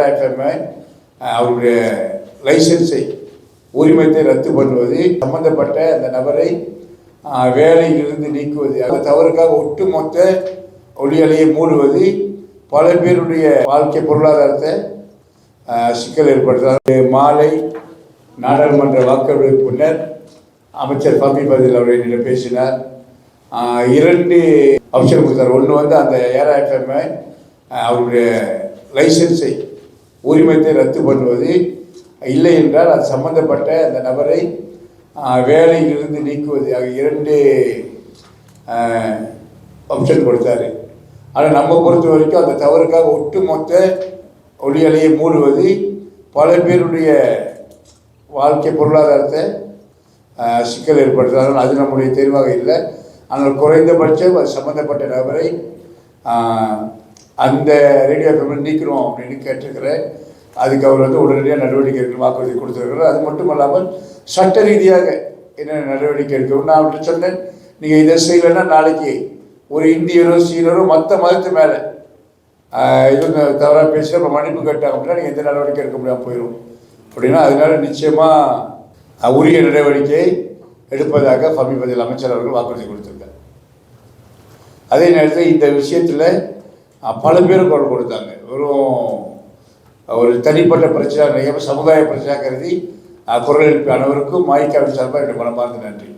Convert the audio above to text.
எஃப்எம்ஐ அவருடைய லைசன்ஸை உரிமத்தை ரத்து பண்ணுவது சம்பந்தப்பட்ட அந்த நபரை வேலையிலிருந்து நீக்குவது அந்த தவறுக்காக ஒட்டுமொத்த ஒளியலையை மூடுவது பல பேருடைய வாழ்க்கை பொருளாதாரத்தை சிக்கல் ஏற்படுத்துகிறது மாலை நாடாளுமன்ற வாக்கெடுப்பு பின்னர் அமைச்சர் ஃபமி பதில் அவர் என்னிடம் பேசினார். இரண்டு ஆப்ஷன் கொடுத்தார் ஒன்று வந்து அந்த ஏரா அவருடைய லைசன்ஸை உரிமத்தை ரத்து பண்ணுவது. இல்லை என்றால் அது சம்பந்தப்பட்ட அந்த நபரை வேலையிலிருந்து நீக்குவது. ஆகிய இரண்டு ஆப்ஷன் கொடுத்தாரு. ஆனால் நம்ம பொறுத்த வரைக்கும் அந்த தவறுக்காக ஒட்டுமொத்த ஒளியலையை மூடுவது பல பேருடைய வாழ்க்கை பொருளாதாரத்தை சிக்கல் ஏற்படுத்துகிறார்கள் அது நம்முடைய தெளிவாக இல்லை. ஆனால் குறைந்தபட்சம் அது சம்மந்தப்பட்ட நபரை அந்த ரேடியோ பேமெண்ட் நீக்கிறோம் அப்படின்னு கேட்டிருக்கிறேன். அதுக்கு அவர் வந்து உடனடியாக நடவடிக்கை எடுக்கணும் வாக்குறுதி கொடுத்துருக்கிறார். அது மட்டும் இல்லாமல் சட்ட ரீதியாக என்னென்ன நடவடிக்கை எடுக்கணும் நான் அவர்கிட்ட சொன்னேன் நீங்கள் இதை செய்யலைன்னா நாளைக்கு ஒரு இந்தியரோ சீனரோ மற்ற மதத்து மேலே இவங்க தவறாக பேசி நம்ம மன்னிப்பு கேட்டாங்க அப்படின்னா நீங்கள் எந்த நடவடிக்கை எடுக்க முடியாமல் போயிடும் அப்படின்னா அதனால நிச்சயமாக உரிய நடவடிக்கை எடுப்பதாக சமீபத்தில் அமைச்சர் அவர்கள் வாக்குறுதி கொடுத்துருக்காங்க அதே நேரத்தில் இந்த விஷயத்தில் பல பேரும் குரல் கொடுத்தாங்க. வெறும் ஒரு தனிப்பட்ட பிரச்சனை சமுதாய பிரச்சனை கருதி குரல் எழுப்பிய அனைவருக்கும் மாய்க்காவின் சார்பாக என்னுடைய மனமார்ந்த நன்றி.